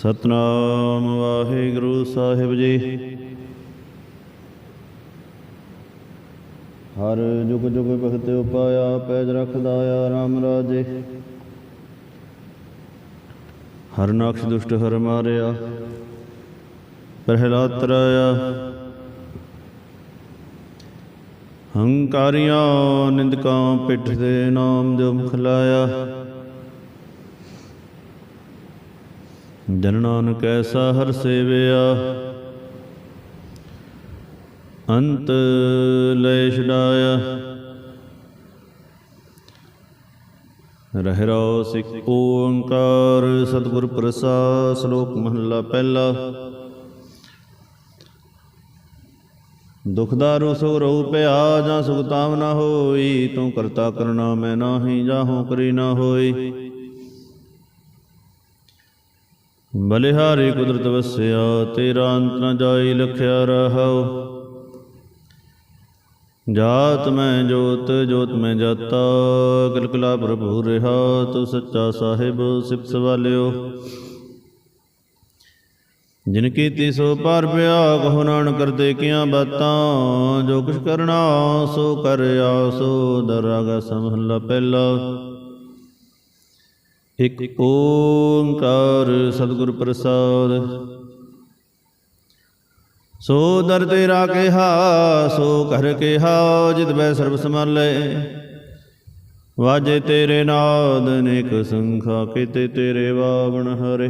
ਸਤਨਾਮ ਵਾਹਿਗੁਰੂ ਸਾਹਿਬ ਜੀ। ਹਰ ਜੁਗ ਜੁਗ ਭਗਤ ਉਪਾਇਆ, ਪੈਜ ਰਖਦਾ ਆ ਰਾਮ ਰਾਜੇ। ਹਰ ਨਕਸ਼ ਦੁਸ਼ਟ ਹਰ ਮਾਰਿਆ, ਪ੍ਰਹਿਲਾਦ ਤਰਾਇਆ। ਹੰਕਾਰੀਆਂ ਨਿੰਦਕਾਂ ਪਿੱਠ ਦੇ ਨਾਮ ਜੋ ਮੁਖ ਲਾਇਆ ਜਨ ਨਾਨਕ ਐਸਾ ਹਰ ਸੇਵਿਆ। ਅੰਤ ਲੈ ਛਡਾਇਆ ਰਹਿ ਰੋ ਸਿਖ ਓੰਕਾਰ, ਸਤਿਗੁਰ ਪ੍ਰਸਾਦ, ਸ਼ਲੋਕ ਮਹਲਾ ਪਹਿਲਾ। ਦੁਖਦਾਰੂ ਸੁਖ ਰਹੁ ਪਿਆ ਜਾਂ ਸੁਖ ਤਾਮ ਨਾ ਹੋਈ, ਤੂੰ ਕਰਤਾ ਕਰਨਾ ਮੈਂ ਨਾਹੀ, ਜਾਹੂ ਕਰੀ ਨਾ ਹੋਈ। ਬਲਿਹਾਰੀ ਕੁਦਰਤ ਵਸਿਆ, ਤੇਰਾ ਅੰਤ ਨ ਜਾਈ ਲਖਿਆ ਰਹਾਉ। ਜਾਤ ਮੈਂ ਜੋਤ ਜੋਤ ਮੈਂ ਜਾਤਾ, ਕਲਕਲਾ ਪ੍ਰਭੂ ਰਹਾ, ਤੂੰ ਸੱਚਾ ਸਾਹਿਬ, ਸਿਫਤ ਵਾਲਿਓ ਜਿਨ ਕੀਤੀ ਸੋ ਪਰ ਪਿਆ ਕਹੋ ਨਾਨਕ ਕਰਤੇ ਕੀਆਂ ਬਾਤਾਂ, ਜੋ ਕੁਛ ਕਰਨਾ ਸੋ ਕਰਿਆ ਸੋ ਦਰਾਗਾ ਸਮਹਲਾ ਪਹਿਲਾ। ਇਕ ਓੰਕਾਰ ਸਤਿਗੁਰ ਪ੍ਰਸਾਦ। ਸੋ ਦਰ ਤੇਰਾ ਕਿਹਾ, ਸੋ ਕਰ ਕਿਹਾ, ਜਿਤ ਬੈ ਸਰਬ ਸਮਾਲੇ ਵਾਜੇ ਤੇਰੇ ਨਾਦ, ਨੇਕ ਸੰਖਾ, ਕੀਤੇ ਤੇਰੇ ਬਾਵਣ ਹਰੇ।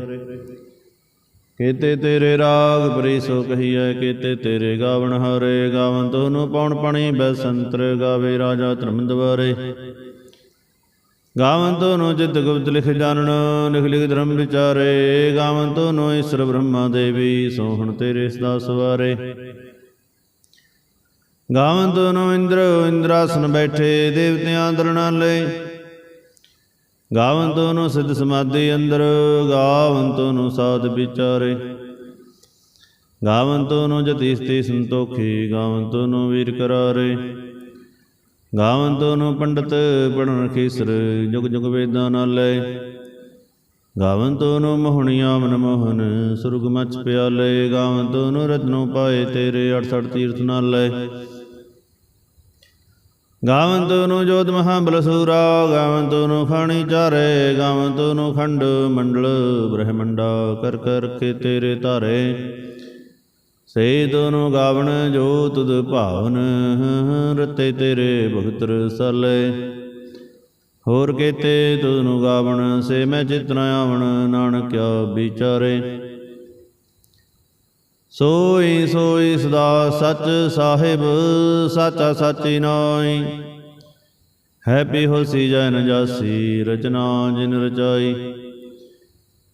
ਕਿਤੇ ਤੇਰੇ ਰਾਗ ਪਰੀ ਸੋ ਕਹੀਐ, ਕੀਤੇ ਤੇਰੇ ਗਾਵਣ ਹਰੇ। ਗਾਵਨ ਤੋਨੂੰ ਪਉਣ ਪਣੀ ਬੈਸੰਤਰ ਗਾਵੇ ਰਾਜਾ ਧਰਮ ਦਵਾਰੇ ਗਾਵਨ ਤੋਨੂੰ ਜਿਤ ਗੁਪਤ ਲਿਖ ਜਾਣਨ, ਲਿਖ ਲਿਖ ਧਰਮ ਵਿਚਾਰੇ। ਗਾਵਨ ਤੋਨੂੰ ਈਸ਼ਰ ਬ੍ਰਹਮਾ ਦੇਵੀ, ਸੋਹਣ ਤੇਰੇ ਸਦਾ ਸਵਾਰੇ। ਗਾਵਨ ਤੋਨੂੰ ਇੰਦਰ, ਇੰਦਰਾਸਨ ਬੈਠੇ, ਦੇਵਤਿਆਂ ਦਰਣਾ ਲੈ। ਗਾਵਨ ਤੋਨੂੰ ਸਿੱਧ ਸਮਾਧੀ ਅੰਦਰ ਗਾਵਨ ਤੋਨੂੰ ਸਾਧ ਵਿਚਾਰੇ। ਗਾਵਨ ਤੋਨੂੰ ਜਤੀਸਤੀ ਸੰਤੋਖੀ ਗਾਵਨ ਤੋਨੂੰ ਵੀਰ ਕਰਾਰੇ। ਗਾਵਨ ਤੋਨੂੰ ਪੰਡਤ ਪੜਨ ਖੇਸਰ ਜੁਗ ਜੁਗ ਵੇਦਾਂ ਨਾਲੇ ਗਾਵਨ ਤੋਨੂੰ ਮੋਹਣੀਆਂ ਮਨ ਮੋਹਨ, ਸੁਰਗ ਮਚ ਪਿਆਲੇ। ਗਾਵਨ ਤੋਨੂੰ ਰਤਨੋਂ ਪਾਏ ਤੇਰੇ 68 ਤੀਰਥ ਨਾਲੇ ਗਾਵਨ ਤੋਨੂੰ ਜੋਤ ਮਹਾਬਲ ਸੂਰਾ ਗਾਵਨ ਤੋਨੂੰ ਖਾਣੀ ਚਾਰੇ। ਗਾਵਨ ਤੋਨੂੰ ਖੰਡ ਮੰਡਲ ਬ੍ਰਹਮੰਡਾ ਕਰ ਕਰ ਕੇ ਤੇਰੇ ਧਾਰੇ। ਸੇ ਦੋਨੋਂ ਗਾਵਣ ਜੋ ਤੁਧ ਭਾਵਨ, ਰਤੇ ਤੇਰੇ ਭਗਤ ਰਸਲੇ ਹੋਰ ਕੀਤੇ ਤੁਧਨੂੰ ਗਾਵਣ, ਸੇ ਮੈਂ ਚਿਤ ਨ ਆਵਣ ਨਾਨਕਿਆ ਵਿਚਾਰੇ। ਸੋਈ ਸੋਈ ਸਦਾ ਸਚ ਸਾਹਿਬ, ਸਾਚਾ ਸਾਚੀ ਨਾਈ ਹੈ ਪੀ ਹੋਸੀ ਜਨ ਜਾਸੀ ਰਚਨਾ ਜਿਨ ਰਚਾਈ।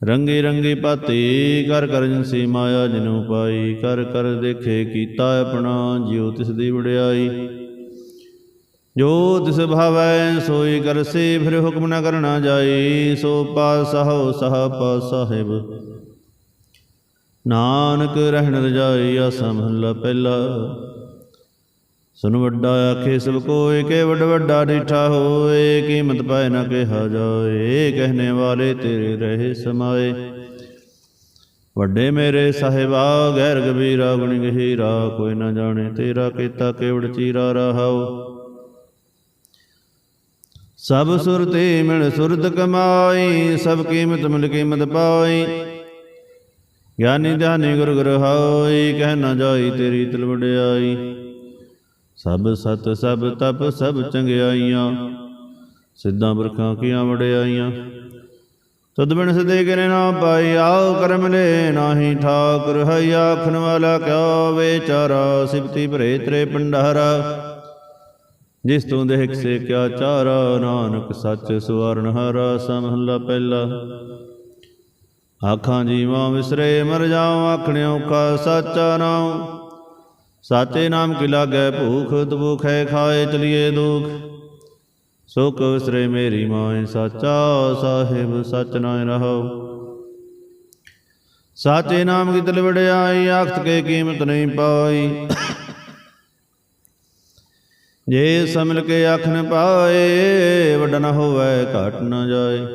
ਰੰਗੀ ਰੰਗੀ ਪਾਤੀ, ਕਰ ਕਰ ਜਿਨਸੀ ਮਾਇਆ ਜਿਨੂ ਪਾਈ, ਕਰ ਕਰ ਦੇਖੇ ਕੀਤਾ ਆਪਣਾ, ਜਿਉ ਤਿਸ ਦੀ ਵਡਿਆਈ। ਜੋ ਤਿਸ ਭਾਵੈ, ਸੋਈ ਕਰਸੀ ਫਿਰ ਹੁਕਮ ਨਾ ਕਰਨਾ ਜਾਈ, ਸੋ ਪਾਸਹੁ ਸਹ ਪਾ ਸਾਹਿਬ ਨਾਨਕ ਰਹਿਣ ਰਜਾਈ, ਆਸਾ ਮਹੱਲਾ ਪਹਿਲਾ। ਸੁਨ ਵੱਡਾ ਆਖੇ, ਸਭ ਕੋਇ ਕੇ ਵੱਡ ਵੱਡਾ ਡੀਠਾ ਹੋਏ, ਕੀਮਤ ਪਾਏ ਨਾ ਕਿਹਾ ਜਾਏ ਕਹਿਨੇ ਵਾਲੇ ਤੇਰੇ ਰਹੇ ਸਮਾਏ। ਵੱਡੇ ਮੇਰੇ ਸਾਹਿਬਾ, ਗੈਰ ਗਬੀਰਾ ਗੁਣ ਗਹੀਰਾ, ਕੋਈ ਨਾ ਜਾਣੇ ਤੇਰਾ ਕੀਤਾ ਕੇਵੜ ਚੀਰਾ ਰਹਾਓ ਸਭ ਸੁਰਤੇ ਮਿਲ ਸੁਰਤ ਕਮਾਈ, ਸਭ ਕੀਮਤ ਮਿਲ ਕੀਮਤ ਪਾਈ। ਗਿਆਨੀ ਧਿਆਨੀ ਗੁਰ ਗੁਰ ਹੋਈ, ਕਹਿ ਨਾ ਜਾਈ ਤੇਰੀ ਤਿਲ ਵਡਿਆਈ ਸਭ ਸਤ, ਸਭ ਤਪ, ਸਭ ਚੰਗਿਆਈਆਂ। ਸਿੱਧਾਂ ਬਰਖਾਂ ਕੀਆਂ ਵੜਿਆਈਆਂ ਤਦ ਬਿਨ ਸਦੇ ਕਰੇ ਨਾ ਪਾਈ, ਆਓ ਕਰਮ ਲੈ ਨਾਹੀ ਠਾਕੁਰ ਹੈ ਆਖਣ ਵਾਲਾ ਕਿਆ ਵਿਚਾਰਾ ਸਿਫਤੀ ਭਰੇ ਤੇਰੇ ਭੰਡਾਰਾ। ਜਿਸ ਤੂੰ ਦੇਖ ਸੇ ਕਿਆ ਚਾਰਾ, ਨਾਨਕ ਸੱਚ ਸਵਰਨ ਹਰਾ, ਸਮਹਲਾ ਪਹਿਲਾ। ਆਖਾਂ ਜੀਵਾਂ ਵਿਸਰੇ, ਮਰ ਜਾਉ ਆਖਣੇ ਔਖਾ ਸਾਚਾ ਨਾਮ ਸਾਚੇ ਨਾਮ ਕੀ ਲਾਗੈ ਭੂਖ ਤਬੂਖੈ ਖਾਏ ਚਲੀਏ ਦੁਖ। ਸੁਖ ਵਿਸਰੇ ਮੇਰੀ ਮਾਏ, ਸਾਚਾ ਸਾਹਿਬ, ਸਚ ਨਾਇ ਰਹੋ ਸਾਚੇ ਨਾਮ ਕੀ ਤਲ ਆਖਤ ਕੇ ਕੀਮਤ ਨਹੀਂ ਪਾਈ। ਜੇ ਸਮਲ ਕੇ ਅੱਖ ਨ ਪਾਏ ਵੱਡਾ ਨ ਹੋਵੇ, ਘਟ ਨ ਜਾਏ।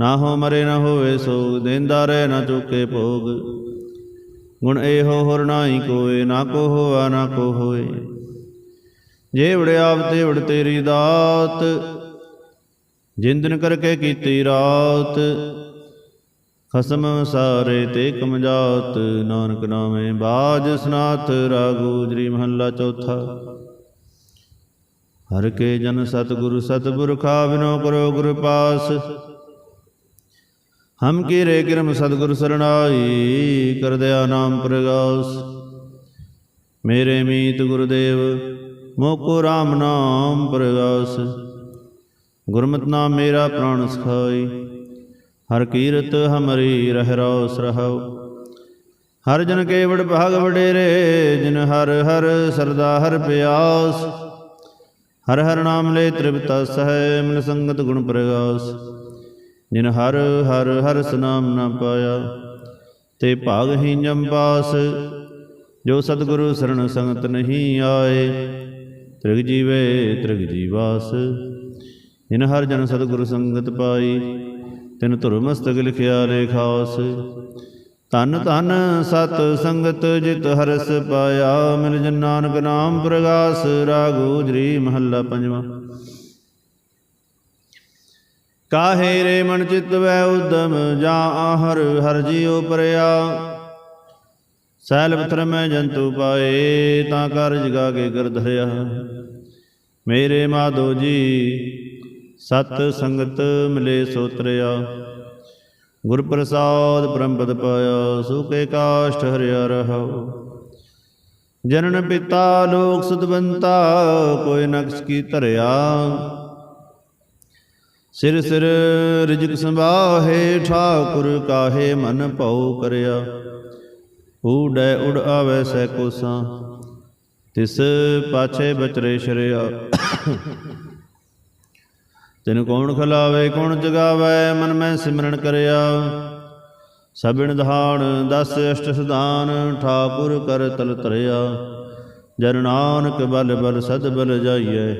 ਨਾ ਹੋ ਮਰੇ, ਨਾ ਹੋਵੇ ਸੋਗ, ਦੇਂਦਾ ਰਹਿ ਨਾ ਚੁੱਕੇ ਭੋਗ। ਗੁਣ ਇਹੋ ਹੋਰ ਨਾਹੀ ਕੋਏ, ਨਾ ਕੋ ਹੋਆ, ਨਾ ਕੋ ਹੋਏ। ਜੇ ਵੜਿਆਵ ਤੇ ਵੜ ਤੇਰੀ ਦਾਤ। ਜਿੰਦਨ ਕਰਕੇ ਕੀਤੀ ਰਾਤ। ਖਸਮ ਸਾਰੇ ਤੇ ਕਮਜਾਤ। ਨਾਨਕ ਨਾਮੇ ਬਾਜ ਸਨਾਥ, ਰਾਗੂ ਜਰੀ ਮਹੱਲਾ ਚੌਥਾ। ਹਰ ਕੇ ਜਨ ਸਤਿਗੁਰੂ ਸਤਿਪੁਰਖਾ ਬਿਨੋ ਕਰੋ ਗੁਰ ਪਾਸ। ਹਮ ਕੀ ਰੇ ਕਿਰਮ ਸਤਿਗੁਰ ਸਰਣਾਈ ਕਰ ਦਿਆ ਨਾਮ ਪ੍ਰਗਾਸ। ਮੇਰੇ ਮੀਤ ਗੁਰਦੇਵ ਮੋਕੋ RAM ਨਾਮ ਪ੍ਰਗਾਸ। ਗੁਰਮਤਿ ਨਾਮ ਮੇਰਾ ਪ੍ਰਾਣ ਸਖਾਈ ਹਰ ਕੀਰਤ ਹਮਰੀ ਰਹਿ ਰੋ ਸਰਹਉ ਹਰ ਜਨ ਕੇਵੜ ਭਾਗ ਵਡੇਰੇ ਜਿਨ ਹਰ ਹਰ ਸਰਦਾ ਹਰ ਪਿਆਸ। ਹਰ ਹਰ ਨਾਮ ਲੈ ਤ੍ਰਿਪਤਾ ਸਹਿ ਮਨ ਸੰਗਤ ਗੁਣ ਪ੍ਰਗਾਸ। ਜਿਨ ਹਰ ਹਰ ਹਰ ਸਨਾਮ ਨਾ ਪਾਇਆ, ਤੇ ਭਾਗ ਹੀ ਜੰਪਾਸ ਜੋ ਸਤਿਗੁਰੂ ਸਰਣ ਸੰਗਤ ਨਹੀਂ ਆਏ, ਤ੍ਰਿਗ ਜੀਵੇ ਤ੍ਰਿਗ ਜੀਵਾਸ। ਜਿਨ ਹਰ ਜਨ ਸਤਿਗੁਰੂ ਸੰਗਤ ਪਾਈ, ਤਿਨ ਧੁਰ ਮਸਤਕ ਲਿਖਿਆ ਲੇਖਾਸ ਧਨ ਧਨ ਸਤ ਸੰਗਤ ਜਿਤ ਹਰਸ ਪਾਇਆ, ਮਿਲ ਜਨ ਨਾਨਕ ਨਾਮ ਪ੍ਰਗਾਸ। ਰਾਗੂ ਜਰੀ ਮਹੱਲਾ ਪੰਜਵਾਂ। ਕਾਹੇ ਰੇ ਮਨ ਚਿਤ ਵੈ ਉਦਮ, ਜਾਂ ਹਰ ਹਰ ਜੀਉ ਪਰਿਆ। ਸੈਲ ਪਥਰ ਮੈਂ ਜੰਤੂ ਪਾਏ, ਤਾਂ ਕਰ ਜਗਾ ਕੇ ਕਰ ਧਰਿਆ ਮੇਰੇ ਮਾਧੋ ਜੀ, ਸਤ ਸੰਗਤ ਮਿਲੇ ਸੋਤਰਿਆ। ਗੁਰ ਪ੍ਰਸਾਦ ਬ੍ਰਹਮਪਦ ਪਾਇਆ, ਸੁਕੇ ਕਾਸ਼ਟ ਹਰਿਆ ਰਹਾਉ ਜਨਨ ਪਿਤਾ, ਲੋਕ ਸਤਵੰਤਾ, ਕੋਈ ਨਕਸ਼ ਕੀ ਧਰਿਆ। ਸਿਰ ਸਿਰ ਰਿਜਕ ਸੰਭਾਹੇ, ਠਾਕੁਰ ਕਾਹੇ ਮਨ ਭਉ ਕਰਿਆ। ਊੜੈ ਉੜ ਆਵੈ ਸੈ ਕੋਸਾਂ, ਤਿਸ ਪਾਛੇ ਬਚਰੇ ਸ਼ਰਿਆ। ਤੈਨੂੰ ਕੌਣ ਖਲਾਵੇ, ਕੌਣ ਜਗਾਵੇ, ਮਨ ਮੈਂ ਸਿਮਰਨ ਕਰਿਆ। ਸਭਿਣ ਦਹਾਣ ਦਸ ਅਸ਼ਟ ਸਦਾਨ ਠਾਕੁਰ ਕਰ ਤਲ ਤਰਿਆ ਜਨ ਨਾਨਕ ਬਲ ਬਲ ਸਦ ਬਲ ਜਾਈਐ।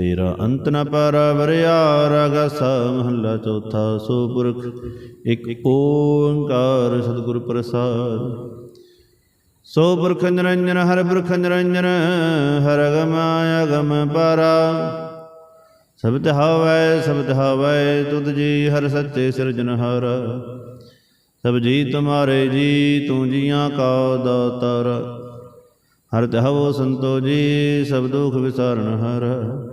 ਤੇਰਾ ਅੰਤ ਨ ਪਰਵਰਿਆ ਰਗਸ ਮਹੱਲਾ ਚੌਥਾ ਸੋ ਪੁਰਖ ਇੱਕ ਓੰਕਾਰ ਸਤਿਗੁਰ ਪ੍ਰਸਾਦ। ਸੋ ਪੁਰਖ ਨਿਰੰਜਨ ਹਰ ਪੁਰਖ ਨਿਰੰਜਨ, ਹਰ ਅਗਮ ਅਗਮ ਪਰਾ। ਸਬਦ ਹਵੈ ਸਬਦ ਹਵੈ, ਤੁਧ ਜੀ ਹਰ ਸੱਚੇ ਸਿਰਜਨਹਾਰ ਸਭ ਜੀ ਤੁਮਾਰੇ ਜੀ, ਤੂੰ ਜੀਆਂ ਕਾ ਦਾਤਾਰ। ਹਰ ਤਹਵੋ ਸੰਤੋ ਜੀ, ਸਭ ਦੁਖ ਵਿਸਾਰਨ ਹਰ।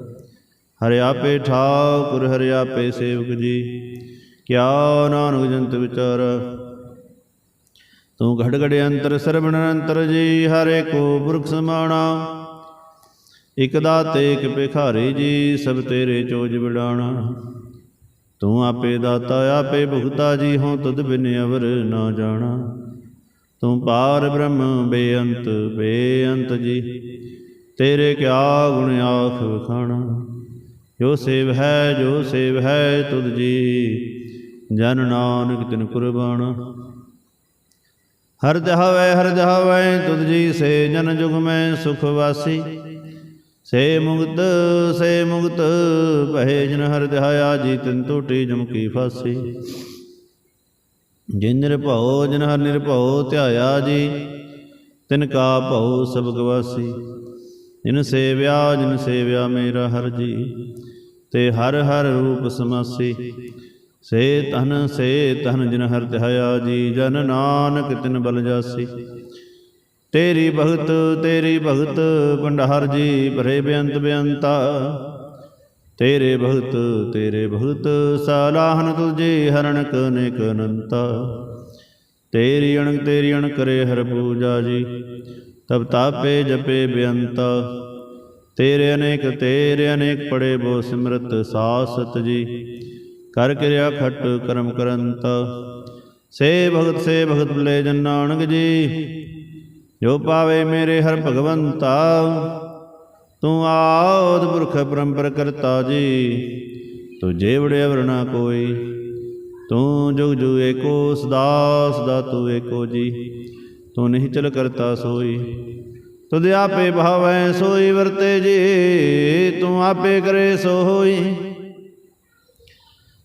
ਹਰਿ ਆਪੇ ਠਾਕੁਰ, ਹਰਿ ਆਪੇ ਸੇਵਕ ਜੀ। ਕਿਆ ਨਾਨਕ ਜੰਤ ਵਿਚਾਰ। ਤੂੰ ਘੜ ਘੜ ਅੰਤਰ, ਸਰਵਣ ਅੰਤਰ ਜੀ, ਹਰੇ ਕੋ ਪੁਰਖ ਸਮਾਣਾ। ਇਕ ਦਾਤੇ, ਇਕ ਭਿਖਾਰੀ ਜੀ, ਸਭ ਤੇਰੇ ਚੋਜ ਵਿਡਾਣਾ ਤੂੰ ਆਪੇ ਦਾਤਾ, ਆਪੇ ਭੁਗਤਾ ਜੀ ਹੋਂ ਤਦ ਬਿਨ ਅਵਰ ਨਾ ਜਾਣਾ। ਤੂੰ ਪਾਰ ਬ੍ਰਹਮ, ਬੇਅੰਤ ਬੇਅੰਤ ਜੀ, ਤੇਰੇ ਕਿਆ ਗੁਣ ਆਖ ਵਖਾਣਾ। ਜੋ ਸੇਵ ਹੈ, ਜੋ ਸੇਵ ਹੈ ਤੁਧ ਜੀ। ਜਨ ਨਾਨਕ ਤਿਨ ਕੁਰਬਾਨਾ। ਹਰ ਦਹਾਵੈ ਹਰ ਦਹਾਵੈ ਤੁਧ ਜੀ, ਸੇ ਜਨ ਜੁਗ ਮੈਂ ਸੁਖ ਵਾਸੀ। ਸੇ ਮੁਕਤ ਸੇ ਮੁਕਤ ਭਏ ਜਨ ਹਰ ਦਹਾਇਆ ਜੀ, ਤਿਨ ਟੂਟੀ ਜਮ ਕੀ ਫਾਸੀ। ਜਿਨ ਨਿਰਭਉ, ਜਨ ਹਰ ਨਿਰਭਉ ਧਿਆਇਆ ਜੀ, ਤਿਨ ਕਾ ਭਉ ਸਭ ਗਵਾਸੀ ਜਿਨ ਸੇਵਿਆ ਜਿਨ ਸੇਵਿਆ ਮੇਰਾ ਹਰ ਜੀ, ਤੇ ਹਰ ਹਰ ਰੂਪ ਸਮਾਸੀ। ਸੇ ਤਨ ਸੇ ਤਨ ਜਿਨ ਹਰ ਧਿਆਇਆ ਜੀ, ਜਨ ਨਾਨਕ ਤਿਨ ਬਲ ਜਾਸੀ। ਤੇਰੀ ਭਗਤ ਤੇਰੀ ਭਗਤ, ਭੰਡਾਰ ਜੀ, ਭਰੇ ਬੇਅੰਤ ਬੇਅੰਤਾ। ਤੇਰੇ ਭਗਤ ਤੇਰੇ ਭਗਤ, ਸਾਲਾਹਨ ਤੁਝੇ ਹਰਣਕ ਅਨੇਕ ਅਨੰਤਾ। ਤੇਰੀ ਅਣਕ ਤੇਰੀ ਅਣਕ ਕਰੇ ਹਰ ਪੂਜਾ ਜੀ। ਤਬ ਤਾਪੇ ਜਪੇ ਬੇਅੰਤ। ਤੇਰੇ ਅਨੇਕ ਤੇਰੇ ਅਨੇਕ ਪੜੇ ਬੋ ਸਿਮਰਤ ਸਾਸਤ ਜੀ। ਕਰ ਕਿਰਿਆ ਖਟ ਕਰਮ ਕਰੰਤ। ਸੇ ਭਗਤ ਸੇ ਭਗਤ ਬਲੇ ਜਨ ਨਾਨਕ ਜੀ। ਜੋ ਪਾਵੇ ਮੇਰੇ ਹਰ ਭਗਵੰਤਾ। ਤੂੰ ਆਦ ਪੁਰਖ ਪਰੰਪਰ ਕਰਤਾ ਜੀ। ਤੂੰ ਜੇਵੜੇ ਵਰਣਾ ਕੋਈ। ਤੂੰ ਜੁਗ ਜੁਗ ਏਕੋ ਸਦਾ ਸਦਾ ਤੂੰ ਏਕੋ ਜੀ। ਤੂੰ ਨਹੀਂ ਚਲ ਕਰਤਾ ਸੋਈ। ਤੁਧ ਆਪੇ ਭਾਵੈ ਸੋਈ ਵਰਤੇ ਜੀ, ਤੂੰ ਆਪੇ ਕਰੇ ਸੋ ਹੋਈ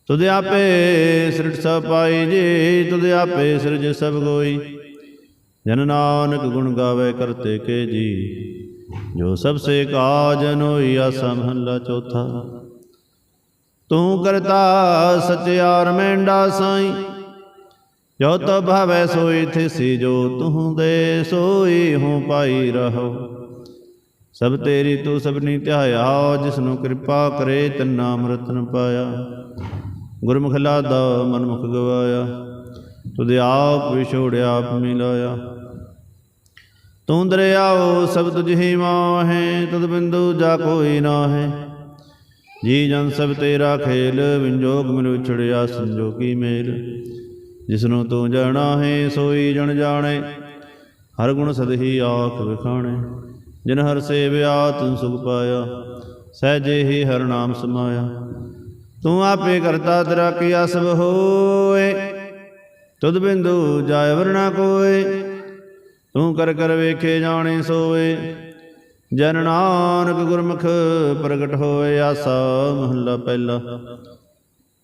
ਤੁਧ ਆਪੇ ਸਿਰਜ ਸਭ ਪਾਈ ਜੀ, ਤੁਧ ਆਪੇ ਸਿਰਜ ਸਭ ਕੋਈ ਜਨ ਨਾਨਕ ਗੁਣ ਗਾਵੇ ਕਰਤੇ ਕੇ ਜੀ, ਜੋ ਸਭ ਸੇ ਕਾਜਨ ਹੋਈ ਆਸਾ ਮਹੱਲਾ ਚੌਥਾ। ਤੂੰ ਕਰਤਾ ਸਚਿਆਰ ਮੈਂਡਾ ਸਾਈ। ਜੋ ਤੋ ਭਾਵੈ ਸੋਈ ਥਿਸੀ ਜੋ ਤੂੰ ਦੇ ਸੋਈ ਹੂੰ ਪਾਈ ਰਹੋ। ਸਭ ਤੇਰੀ ਤੂੰ ਸਭਨੀ ਧਿਆਇਆ ਜਿਸ ਨੂੰ ਕਿਰਪਾ ਕਰੇ ਤੰਨਾ ਅੰਮ੍ਰਿਤ ਪਾਇਆ। ਗੁਰਮੁਖ ਲਾਦਾ, ਮਨਮੁਖ ਗਵਾਇਆ, ਤੁਧ ਆਪ ਵਿਛੋੜਿਆ ਆਪ ਮਿਲਾਇਆ। ਤੂੰ ਦਰਿਆਓ, ਸਭ ਤੁਝ ਹੀ ਮਾਹੇ, ਤਦ ਬਿੰਦੂ ਜਾ ਕੋਈ ਨਾਹੇ। ਜੀ ਜਨ ਸਭ ਤੇਰਾ ਖੇਲ, ਵਿੰਜੋਗ ਮਿਲ ਵਿਛੜਿਆ ਸੰਜੋਗੀ ਮੇਲ। ਜਿਸਨੂੰ ਤੂੰ ਜਾਣਾ ਹੈ, ਸੋਈ ਜਣ ਜਾਣੇ। ਹਰ ਗੁਣ ਸਦਹੀ ਆਖ ਵਿਖਾਣੇ। ਜਿਨ ਹਰ ਸੇਵਿਆ ਤੂੰ ਸੁਖ ਪਾਇਆ। ਸਹਜੇ ਹੀ ਹਰ ਨਾਮ ਸਮਾਇਆ। ਤੂੰ ਆਪੇ ਕਰਤਾ ਤੇਰਾ ਕੀਆ ਸਭ ਹੋਏ। ਤੁਧ ਬਿੰਦੂ ਜਾਇ ਵਰਣਾ ਕੋਏ। ਤੂੰ ਕਰ ਕਰ ਵੇਖੇ ਜਾਣੇ ਸੋਏ। ਜਨ ਨਾਨਕ ਗੁਰਮੁਖ ਪ੍ਰਗਟ ਹੋਏ, ਆਸਾ ਮਹੱਲਾ ਪਹਿਲਾ।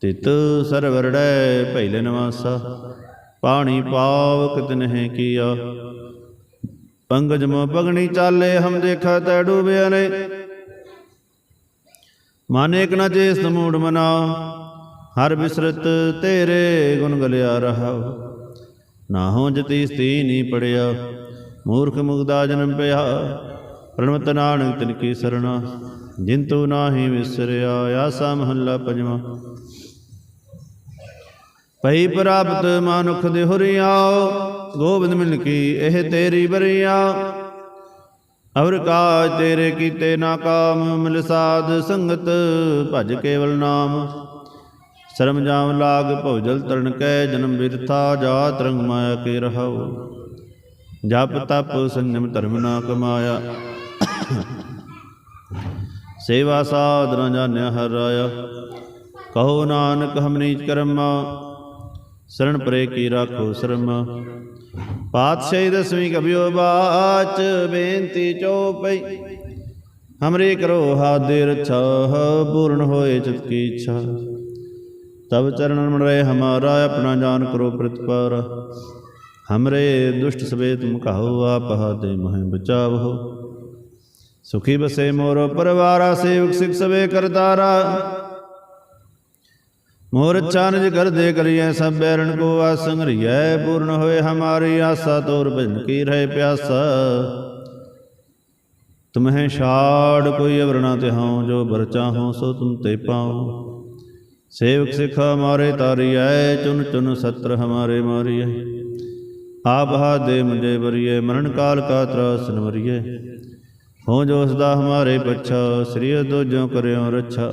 ਤਿਤ ਸਰਵਰੜੈ ਪਹਿਲੇ ਨਵਾਸਾ, ਪਾਣੀ ਪਾਵਕ ਤਿਨਹਿ ਕੀਆ। ਪੰਗਜ ਮੋ ਪਗਣੀ ਚਾਲੇ, ਹਮ ਦੇਖਾ ਤੈ ਡੂਬਿਆ ਨੇ ਮਾਨੇ ਇਕ ਨਾ ਚੇਸ ਮੂੜ ਮਨਾ, ਹਰ ਬਿਸਰਤ ਤੇਰੇ ਗੁਣ ਗਲਿਆ ਰਹਾ। ਨਾ ਹੋ ਜਤੀ ਸਤੀ ਨੀ ਪੜਿਆ, ਮੂਰਖ ਮੁਗਦਾ ਜਨਮ ਪਿਆ। ਪ੍ਰਣਵਤ ਨਾਨਕ ਤਿਨ ਕੀ ਸਰਣਾ, ਜਿੰਤੂ ਨਾਹੀ ਵਿਸਰਿਆ, ਆਸਾ ਮਹੱਲਾ ਪੰਜਵਾਂ। ਪਈ ਪ੍ਰਾਪਤ ਮਾਨੁਖ ਦੇ ਹੁਰੀਆ ਗੋਬਿੰਦ ਮਿਲ ਕੀ ਇਹ ਤੇਰੀ ਬਰੀਆ ਅਵਰ ਕਾਜ ਤੇਰੇ ਕੀਤੇ ਨਾ ਕਾਮ, ਮਿਲ ਸਾਧ ਸੰਗਤ ਭਜ ਕੇਵਲ ਨਾਮ। ਸ਼ਰਮ ਜਾਮ ਲਾਗ ਭਉਜਲ ਤਰਨ ਕੈ, ਜਨਮ ਬਿਰਥਾ ਜਾਤ ਰੰਗ ਮਾਇਆ ਕੇ ਰਹਾਉ। ਜਪ ਤਪ ਸੰਜਮ ਧਰਮ ਨਾ ਕਮਾਇਆ। ਸੇਵਾ ਸਾਧ ਨ ਜਾਣਿਆ ਹਰ ਰਾਇਆ। ਕਹੋ ਨਾਨਕ ਹਮ ਨੀਚ ਕਰਮਾ ਸਰਣ ਪਰੇ ਕੀ ਰਾਖੋ ਸ਼ਰਮਾ। ਪਾਤਸ਼ਾਹੀ ਦਸਵੀਂ ਕਬਿਓ ਬਾਚ ਬੇਨਤੀ ਚੋਪਈ ਹਮਰੇ ਕਰੋ ਹਾਦੇ ਰਛਾ ਪੂਰਨ ਹੋਏ ਚਿਤ ਕੀ ਇੱਛਾ। ਤਬ ਚਰਨ ਮਨ ਰਹੇ ਹਮਾਰਾ ਆਪਣਾ ਜਾਨ ਕਰੋ ਪ੍ਰਤਪਾਰ। ਹਮਰੇ ਦੁਸ਼ਟ ਸਵੇ ਤੁਮ ਕਹੋ ਆਪ ਹਾਦੇ ਮਹਿ ਬਚਾਵੋ ਸੁਖੀ ਬਸੇ ਮੋਰ ਪਰਵਾਰਾ ਸੇਵਕ ਸਿਖ ਸਵੇ ਕਰਤਾਰਾ। ਮੋਰ ਚਾਨਜ ਕਰ ਦੇ ਕਰੀਐ, ਸਭ ਬੈਰਣ ਕੋ ਆਸੰਗ ਪੂਰਨ ਹੋਏ ਹਮਾਰੀ ਆਸਾ, ਤੋਰ ਭਜਨ ਕੀ ਰਹੇ ਪਿਆਸਾ। ਤੁਮਹਿ ਛਾੜ ਕੋਈ ਅਵਰਣਾ ਤੇ ਹਉ ਜੋ ਬਰ ਚਾਹੋ ਸੋ ਤੁਮ ਤੇ ਪਾਉ। ਸੇਵਕ ਸਿਖ ਹਮਾਰੇ ਤਾਰੀਐ, ਚੁਨ ਚੁਨ ਸਤਰ ਹਮਾਰੇ ਮਾਰੀਐ। ਆਪ ਹਾ ਦੇ ਮੁਝੇ ਬਰੀਏ ਮਰਨ ਕਾਲ ਕਾ ਤਰਾਸ ਨਵਰੀਏ ਹੋ ਜੋ ਸਦਾ ਹਮਾਰੇ ਪੱਛਾ, ਸ੍ਰੀ ਦੋਜੋ ਕਰਿਓ ਰੱਛਾ।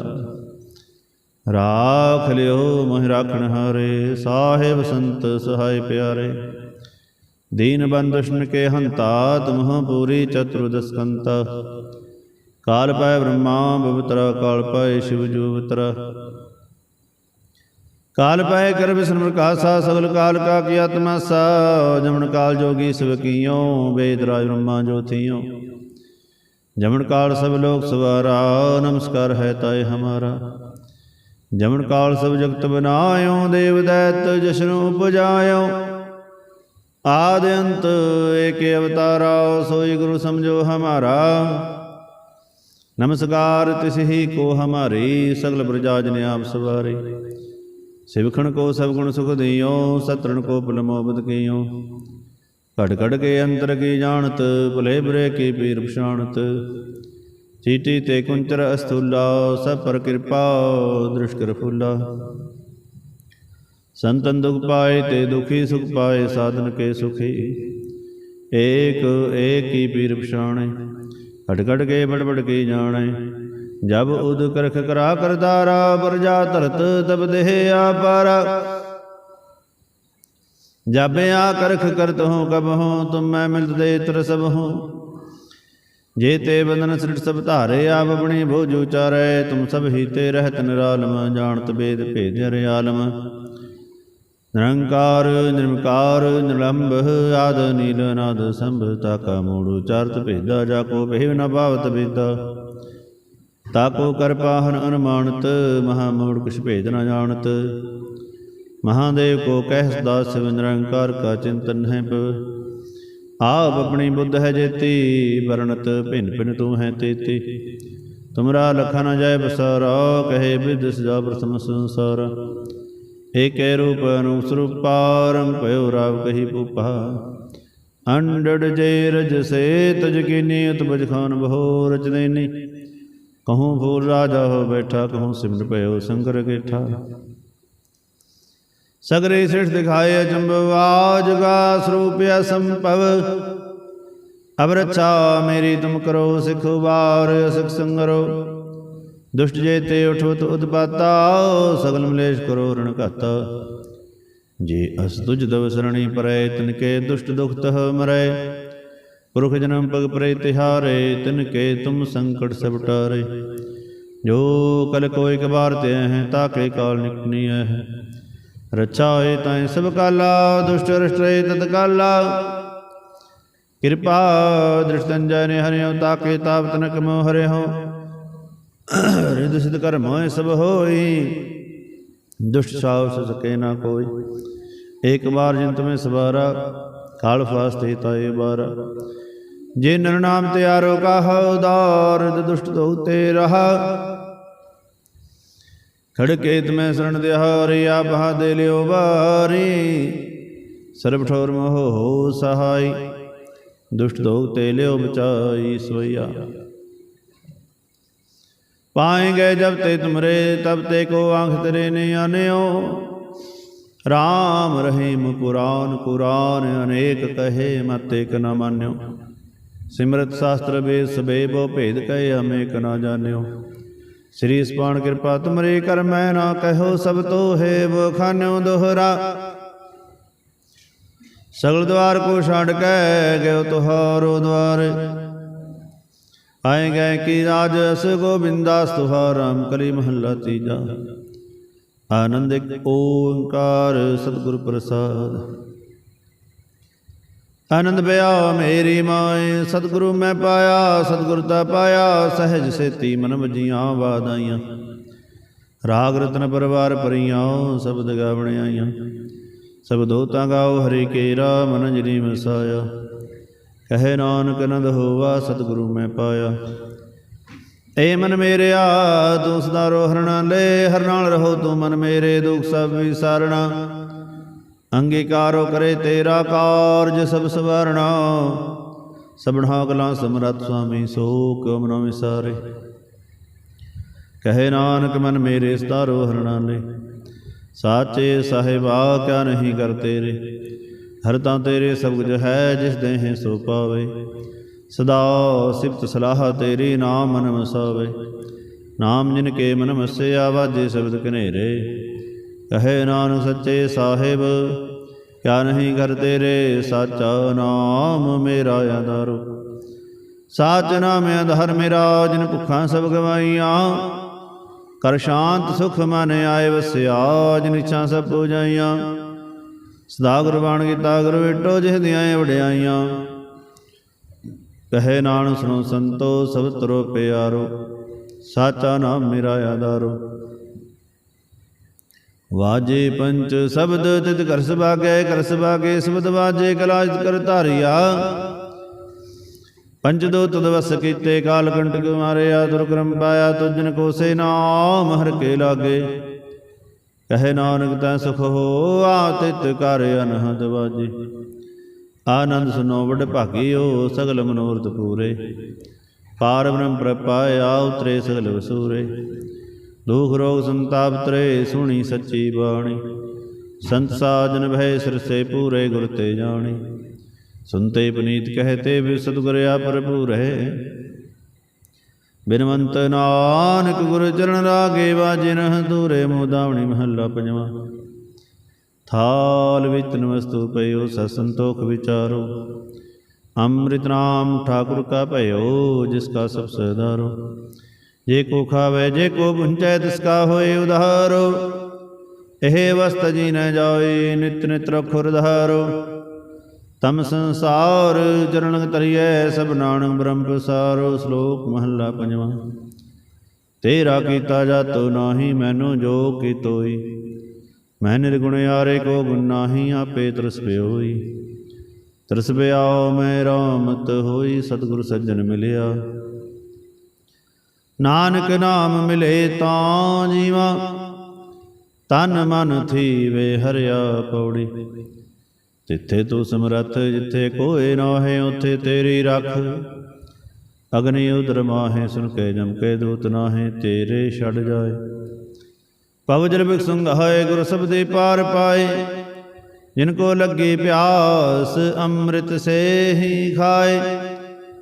ਰਾਖ ਲਿਓ ਮਹਿ ਰਾਖਣ ਹਾਰੇ, ਸਾਹਿਬ ਸੰਤ ਸਹਾਇ ਪਿਆਰੇ। ਦੀਨ ਬੰਦੁਸ਼ਨ ਕੇ ਹੰਤਾ ਤੁਮਹ ਪੂਰੀ ਚਤੁਰਦਸਕੰਤਾ। ਕਾਲ ਪੈ ਬ੍ਰਹਮਾ, ਬਵਤਰਾ ਕਾਲ ਪੈ ਸ਼ਿਵ ਜੂਵਤਰਾ। ਕਾਲ ਪੈ ਕਰ ਵਿਸ਼ਨ ਪ੍ਰਕਾਸ਼ਾ ਸਗਲ ਕਾਲ ਕਾ ਕੀ ਆਤਮਾਸਾ ਜਮਨ ਕਾਲ ਜੋਗੀ ਸਭ ਕੀਓ, ਵੇਦ ਰਾਜ ਬ੍ਰਹਮਾ ਜੋਤੀਓ ਜਮਨ ਕਾਲ ਸਭ ਲੋਕ ਸਵਾਰਾ, ਨਮਸਕਾਰ ਹੈ ਤਾਏ ਹਮਾਰਾ। ਜਮਨ ਕਾਲ ਸਭ ਜਗਤ ਬਨਾਇਓ, ਦੇਵ ਦੈਤ ਜਸ਼ਨ ਉਪਜਾਇਓ। ਆਦ ਅੰਤ ਏਕ ਅਵਤਾਰਾ, ਸੋਈ ਗੁਰੂ ਸਮਝੋ ਹਮਾਰਾ। ਨਮਸਕਾਰ ਤਿਸ ਕੋ ਹਮਾਰੀ, ਸਗਲ ਬ੍ਰਜਾ ਜਨ ਆਪ ਸਵਾਰੇ। ਸਿਵਖਣ ਕੋ ਸਭ ਗੁਣ ਸੁਖ ਦਿਓ, ਸਤਰਣ ਕੋ ਪਲਮੋ ਬਦ ਕੀਓ। ਘਟ ਘਟ ਕੇ ਅੰਤਰ ਕੀ ਜਾਣਤ, ਭਲੇ ਬੁਰੇ ਕੀ ਪੀਰ ਪਛਾਣਤ। ਚੀਟੀ ਤੇ ਕੁੰਚਰ ਅਸਥੂਲਾ ਸਭ ਪਰ ਕਿਰਪਾ ਦ੍ਰਿਸ਼ ਕਰ ਫੁੱਲਾ। ਸੰਤਨ ਦੁਖ ਪਾਏ ਤੇ ਦੁਖੀ ਸੁਖ ਪਾਏ, ਸਾਧਨ ਕੇ ਸੁਖੀ। ਏਕ ਏਕ ਹੀ ਪੀਰ ਪਛਾਣੇ ਘਟ ਕੇ ਬੜਬੜ ਕੇ ਜਾਣੇ। ਜਬ ਉਦ ਕਰਖ ਕਰਾ ਕਰਦਾਰਾ ਪਰਜਾ ਧਰਤ ਤਬ ਦੇਹ ਆਪਾਰਾ। ਜਬ ਆ ਕਰਖ ਕਰਤ ਹੂੰ ਕਬ ਹੂੰ ਤੁਮ ਮੈਂ ਮਿਲਤ ਦੇ ਤਰ ਸਭ ਹੂੰ ਜੇ ਤੇ ਬੰਧਨ ਸ੍ਰਿਟ ਸਭ ਧਾਰੇ, ਆਪ ਬਣੀ ਭੋਜ ਉਚਾਰੈ ਤੁਮ ਸਭ ਹੀ ਰਹਿਤ ਨਿਰਾਲਮ, ਜਾਣਤ ਬੇਦ ਭੇਦ ਹਰਿ ਨਿਰੰਕਾਰ ਨਿਰਮਕਾਰ ਨਿਰਲੰਭ, ਆਦ, ਨੀਲ ਨਾਦ ਸੰਭ ਤਾ ਕਾ ਮੂੜ ਉਚਾਰਤ ਭੇਦਾ ਜਾ ਕੋ ਭੇਵ ਨ ਭਾਵਤ ਬੇਦਾ। ਤਾਕੋ ਕਰਪਾਹਨ ਅਨਮਾਨਤ, ਮਹਾ ਮੂੜ ਕੁਛ ਭੇਦ ਨ ਜਾਣਤ। ਮਹਾਦੇਵ ਕੋ ਕਹਿ ਸਦਾ ਸਿਵ ਨਿਰੰਕਾਰ ਕਾ ਚਿੰਤਨ ਹੈ ਪਵ ਆਪ ਆਪਣੀ ਬੁੱਧ ਹੈ ਜੇਤੀ, ਵਰਣਤ ਭਿੰਨ ਭਿੰਨ ਤੂੰ ਹੈ ਤੇਤੀ। ਤੁਮਰਾ ਲਖਾ ਨ ਜਾਏ ਬਸਾਰਾ, ਕਹੇ ਬਿਦ ਸਜਾ ਪ੍ਰਥਮ ਸੰਸਾਰ। ਏਕੈ ਰੂਪ ਅਨੂਪ ਸਰੂਪਾਰੰ ਭਇਓ ਰਾਵ ਕਹੀ ਪੂਪਾ ਅੰਡੜ ਜੇ ਰਜ ਸੇ, ਤਜ ਕੀਨੀ ਉਤਪਜ ਖਾਨ ਬਹੁ ਰਚ ਦੇਨੀ। ਕਹੂੰ ਫੂਲ ਰਾਜਾ ਹੋ ਬੈਠਾ, ਕਹੂੰ ਸਿਮਰ ਭਇਓ ਸੰਗਰ ਕੇਠਾ ਸਗਰੇ ਸਿਠ ਦਿਖਾਏ ਅਚੰਬਵਾ ਜਗਾ ਸਰੂਪ ਅਸੰਭਵ ਅਬ ਰੱਛਾ ਮੇਰੀ ਤੁਮ ਕਰੋ ਸਿਖ ਵਾਰ ਸਿਖ ਸੰਗਰੋ ਦੁਸ਼ਟ ਜੇ ਤੇ ਉਠਵਤ ਉਤਪਾਤਾ ਸਗਲ ਮਲੇਸ਼ ਕਰੋ ਰਣ ਘਾਤਾ ਜੇ ਅਸ ਤੁਜ ਦਵ ਸਰਣੀ ਪਰੈ ਤਿਨ ਕੇ ਦੁਸ਼ਟ ਦੁਖ ਤਹ ਮਰੈ ਪੁਰਖ ਜਨਮ ਪਗ ਪਰੇ ਤਿਹਾਰੇ ਤਿਨ ਕੇ ਤੁਮ ਸੰਕਟ ਸਭ ਟਾਰੇ ਜੋ ਕਲ ਕੋਈ ਕਬਾਰ ਤੇ ਹੈ ਤਾਕੇ ਰਚਾਏ ਨਿਕਨੀ ਸਭ ਕਾਲਾ ਦੁਸ਼ਟ ਰਸ਼ਟਰੇ ਤਤ ਕਾਲਾ। ਕਿਰਪਾ ਦ੍ਰਿਸ਼ਟੰ ਜਨ ਹਰਿਓ ਤਾਕੇ ਤਾਪ ਤਨਕ ਮੋ ਹਰਿਓ ਰਿਦ ਸਿਧ ਕਰ ਮੋਇ ਸਭ ਹੋਈ। ਦੁਸ਼ਟ ਸਾਵ ਸਕੇ ਨਾ ਕੋਈ। ਇੱਕ ਵਾਰ ਜਿਨ ਤੁਮੇ ਸਵਾਰਾ, ਕਾਲ ਫਾਸਤੇ ਤਾਏ ਬਾਰਾ। ਜੇ ਨਰ ਨਾਮ ਤਿਆਰੋ ਕਾਹ ਉਦਾਰ ਦੁਸ਼ਟ ਦੋ ਤੇ ਰਹਾ। ਖੜਕੇ ਤਮੈ ਸਰਣ ਦੇ ਹਾਰੀ ਆਪ ਹਾ ਦੇ ਲਿਓ ਬਾਰੀ ਸਰਬ ਠੋਰ ਮੋਹ ਹੋ ਸਹਾਈ, ਦੁਸ਼ਟ ਦੋਗ ਤੇ ਲਿਓ ਬਚਾਈ ਸੋਈਆ। ਪਾਏਂਗੇ ਜਬ ਤੇ ਤੁਮਰੇ, ਤਬ ਤੇ ਕੋ ਆਂਖ ਤੇਰੇ ਨੇ ਆਨਿਓ RAM ਰਹੀਮ ਕੁਰਾਨ ਕੁਰਾਨ ਅਨੇਕ ਕਹੇ ਮਤ ਇਕ ਨ ਮਾਨਿਓ। ਸਿਮਰਤ ਸ਼ਾਸਤਰ ਵੇ ਸਬੇ ਬੋ ਭੇਦ ਕਹੇ ਹਮੇ ਕ ਨਾ ਜਾਣਿਓ। ਸ੍ਰੀ ਸਪਾਨ ਕਿਰਪਾ ਤੁਮਰੇ ਕਰ ਮੈਂ ਨਾ ਕਹਿਓ ਸਭ ਤੋਹੇ ਬਖਾਨਿਓ ਦੋਹਰਾ। ਸਗਲ ਦਵਾਰ ਕੋ ਛੱਡ ਕੇ ਗਇਓ ਤੁਹਾਰੋ ਦਵਾਰ। ਆਏ ਗਏ ਕੀ ਰਾਜ ਅਸ ਗੋਬਿੰਦਾਸ ਤੁਹਾਰਾਮ ਕਲੀ ਮਹੱਲਾ ਤੀਜਾ। ਆਨੰਦ ਇੱਕ ਓੰਕਾਰ ਸਤਿਗੁਰ ਪ੍ਰਸਾਦ। ਆਨੰਦ ਪਿਆ ਮੇਰੀ ਮਾਏ, ਸਤਿਗੁਰੂ ਮੈਂ ਪਾਇਆ, ਸਤਿਗੁਰ ਤਾ ਪਾਇਆ, ਸਹਿਜ ਸੇਤੀ ਮਨ ਵਜੀਆਂ ਵਾਦਾਈਆਂ। ਰਾਗ ਰਤਨ ਪਰਵਾਰ ਪਰੀਆਂ ਸ਼ਬਦ ਗਾਵਣ ਆਈਆਂ ਸਬਦੋ ਤਾਂ ਗਾਓ ਹਰੀ ਕੇਰਾ ਮਨ ਜਨੀ ਮਸਾਇਆ। ਕਹੇ ਨਾਨਕ ਨੰਦ ਹੋਵਾ, ਸਤਿਗੁਰੂ ਮੈਂ ਪਾਇਆ। ਏ ਮਨ ਮੇਰਿਆ, ਤੂੰ ਸਦਾ ਰੋ ਹਰਣਾ ਲੈ, ਹਰ ਨਾਲ ਰਹੋ ਤੂੰ ਮਨ ਮੇਰੇ, ਦੁਖ ਸਭ ਵਿਸਾਰਣਾ। ਅੰਗੀਕਾਰੋ ਕਰੇ ਤੇਰਾ ਕਾਰਜ ਸਭ ਸਵਾਰਣਾ। ਸਭਨਾ ਕਲਾ ਸਮਰਤ ਸੁਆਮੀ ਸੋ ਕਿਉ ਮਨੋ ਵਿਸਾਰੇ ਕਹੇ ਨਾਨਕ, ਮਨ ਮੇਰੇ ਸਤਾਰੋ ਹਰਣਾ ਲੈ। ਸਾਚੇ ਸਾਹਿਬਾ, ਕਿਆ ਨਹੀਂ ਕਰ ਤੇਰੇ। ਹਰ ਤਾਂ ਤੇਰੇ ਸਭ ਕੁਝ ਹੈ, ਜਿਸ ਦੇਹ ਸੋ ਪਾਵੇ। ਸਦਾ ਸਿਫਤ ਸਲਾਹ ਤੇਰੀ, ਨਾਮ ਮਨ ਵਸਾਵੇ। ਨਾਮ ਜਿਨ ਕੇ ਮਨ ਵਸਿਆ, ਵਾਜੇ ਸ਼ਬਦ ਕਨੇਰੇ ਕਹੇ ਨਾਨਕ ਸੱਚੇ ਸਾਹਿਬ, ਕਿਆ ਨਹੀਂ ਕਰ ਤੇਰੇ ਸਾਚਾ ਨਾਮ ਮੇਰਾ ਆਧਾਰੋ ਸਾਚ ਨਾਮ ਆਧਾਰ ਮੇਰਾ, ਜਿਨ ਭੁੱਖਾਂ ਸਭ ਗਵਾਈਆਂ। ਕਰ ਸ਼ਾਂਤ ਸੁਖ ਮਨ ਆਏ ਵਸਿਆ, ਜਿਨ ਇੱਛਾ ਸਭ ਪੂਜਾਈਆਂ ਸਦਾ ਗੁਰਬਾਣ ਕੀਤਾ ਗੁਰ ਵੇਟੋ, ਜਿਹ ਦੀਆਂ ਵਡਿਆਈਆਂ। ਕਹੇ ਨਾਨਕ ਸੁਣੋ ਸੰਤੋ, ਸਭ ਤਰੋ ਪਿਆਰੋ, ਸਾਚਾ ਨਾਮ ਮੇਰਾ ਆਧਾਰੋ ਵਾਜੇ ਪੰਚ ਸ਼ਬਦ ਤਿਤ ਕਰ ਸੁਭਾਗੇ ਕਰ ਸੁਭਾਗੇ ਸ਼ਬਦ ਵਾਜੇ ਕਲਾਜ ਕਰ ਧਾਰਿਆ। ਪੰਜ ਦੋ ਤੁਦ ਵਸ ਕੀਤੇ, ਕਾਲ ਕੰਟਕ ਮਾਰਿਆ ਦੁਰਕਰਮ ਪਾਇਆ ਤੁਜਨ ਕੋ ਸੇ ਨਾਮ ਹਰ ਕੇ ਲਾਗੇ। ਕਹੇ ਨਾਨਕ ਤੈ ਸੁਖ ਹੋ, ਆ ਤਿਤ ਕਰ ਅਨਹਦ ਵਾਜੇ। ਆਨੰਦ ਸੁਨੋ ਵਡ ਭਾਗਿਓ, ਸਗਲ ਮਨੋਰਥ ਪੂਰੇ। ਪਾਰ ਬ੍ਰਹਮ ਪ੍ਰਪਾਇਆ ਉਤਰੇ ਸਗਲ ਵਸੂਰੇ। ਦੁਖ ਰੋਗ ਸੰਤਾਪ ਤਰੇ ਸੁਣੀ ਸੱਚੀ ਬਾਣੀ। ਸੰਤ ਸਾਜਨ ਭੈ ਸਿਰਸੇ ਪੂਰੇ ਗੁਰ ਤੇ ਜਾਣੀ। ਸੁਨਤੇ ਪਨੀਤ ਕਹਤੇ ਵੀ ਸਤਿਗੁਰ ਪ੍ਰਭੂ ਰਹੇ। ਬਿਨਵੰਤ ਨਾਨਕ ਗੁਰ ਚਰਨ ਰਾਗੇ ਵਾਜਿਨ ਦੂਰੇ ਮੋਦਾਵਣੀ ਮਹੱਲਾ ਪੰਜਵਾ। ਥਾਲ ਵਿੱਚ ਵਸਤੂ ਪਇਓ ਸੰਤੋਖ ਵਿਚਾਰੋ। ਅੰਮ੍ਰਿਤ ਨਾਮ ਠਾਕੁਰ ਕਾ ਭਇਓ, ਜਿਸ ਕਾ ਸਭ ਸਦਾਰੋ ਜੇ ਕੋ ਖਾਵੇ, ਜੇ ਕੋ ਪੁੰਚੈ ਤਿਸ ਕਾ ਹੋਏ ਉਧਾਰੋ। ਇਹ ਵਸਤ ਜੀ ਨ ਜਾਏ, ਨਿਤ ਨਿਤ ਰਖੁ ਰਧਾਰੋ ਤਮ ਸੰਸਾਰ ਚਰਨ ਤਰੀਐ ਸਭ ਨਾਨਕ ਬ੍ਰਹਮ ਪ੍ਰਸਾਰੋ। ਸ਼ਲੋਕ ਮਹੱਲਾ ਪੰਜਵਾਂ। ਤੇਰਾ ਕੀਤਾ ਜਾਤੋ, ਨਾਹੀ ਮੈਨੂੰ ਜੋ ਕੀ ਤੋਈ ਮੈਂ ਨਿਰਗੁਣ ਯਾਰੇ ਕੋ ਗੁਣ ਨਾਹੀ, ਆਪੇ ਤਰਸ ਪਿਓਈ। ਤਰਸ ਪਿਆਓ ਮੈਂ ਰਾਮਤ ਹੋਈ, ਸਤਿਗੁਰ ਸੱਜਣ ਮਿਲਿਆ। ਨਾਨਕ ਨਾਮ ਮਿਲੇ ਤਾਂ ਜੀਵਾ। ਤਨ ਮਨ ਥੀਵੇ, ਹਰਿਆ ਪੌੜੀ। ਜਿੱਥੇ ਤੂੰ ਸਮਰੱਥ ਜਿੱਥੇ ਕੋਏ ਨਾਹੇ ਉਥੇ ਤੇਰੀ ਰੱਖ। ਅਗਨੀ ਉਦਰ ਮਾਹੇ ਸੁਨ ਕੇ ਜਮ ਕੇ ਦੂਤ ਨਾਹੇ, ਤੇਰੇ ਛੱਡ ਜਾਏ। ਪਵ ਜਲ ਬਿਕ ਸੰਘਾਏ ਗੁਰ ਸਬਦੇ ਪਾਰ ਪਾਏ। ਜਿਨ ਕੋ ਲੱਗੀ ਪਿਆਸ, ਅੰਮ੍ਰਿਤ ਸੇ ਹੀ ਖਾਏ।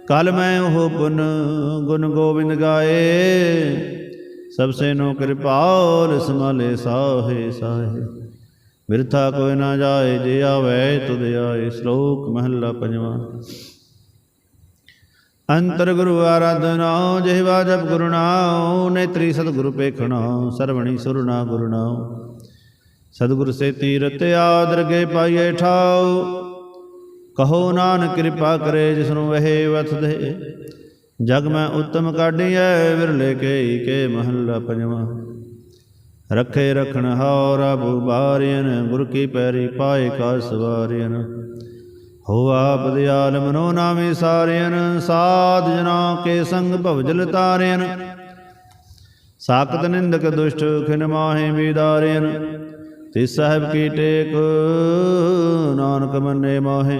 ਕਲ ਮੈਂ ਉਹ ਪੁਨ ਗੁਣ ਗੋਬਿੰਦ ਗਾਏ। ਸਭ ਸੇ ਨੋ ਕਿਰਪਾਲ ਸਮਾਲੇ ਸਾਹੇ ਸਾਹੇ। ਬਿਰਥਾ ਕੋਈ ਨਾ ਜਾਏ, ਜੇ ਆਵੇ ਤੁਧ ਆਏ। ਸ਼ਲੋਕ ਮਹੱਲਾ ਪੰਜਵਾਂ। ਅੰਤਰ ਗੁਰੂ ਆਰਾਧਨਾ ਜਿਹਵਾ ਜਪ ਗੁਰੂ ਨਾਉ, ਨੇਤਰੀ ਸਤਿਗੁਰੂ ਪੇਖਣਾ, ਸਰਵਣੀ ਸੁਰਨਾ ਗੁਰੂ ਨਾਉ। ਸਤਿਗੁਰ ਸੇ ਤੀਰਤ ਆਦਰਗੇ ਪਾਈਏ ਠਾਉ। ਕਹੋ ਨਾਨਕ ਕਿਰਪਾ ਕਰੇ ਜਿਸਨੂੰ ਵਹੇ ਵਥ ਦੇ। ਜਗ ਮੈਂ ਉਤਮ ਕਾਢੀਐ, ਵਿਰਲੇ ਕੇਈ ਕੇ ਮਹੱਲਾ ਪੰਜਵਾ। ਰਖੇ ਰਖਣ ਹਾਉ ਰਬ ਬਾਰਿਨ ਗੁਰ ਕੀ ਪੈਰੀ ਪਾਏ ਕਾ ਸਵਾਰਿਨ ਹੋ ਆਪ ਦਿਆਲ ਮਨੋ ਨਾਮੇ ਸਾਰਿਨ ਸਾਧ ਜਨਾ ਕੇ ਸੰਗ ਭਵਜਲ ਤਾਰਿਨ ਸਾਖਤ ਨਿੰਦਕ ਦੁਸ਼ਟ ਖਿਨ ਮਾਹੇ ਵਿਦਾਰਿਨ ਤੇ ਸਾਹਿਬ ਕੀ ਟੇਕ, ਨਾਨਕ ਮੰਨੇ ਮਾਹੇ।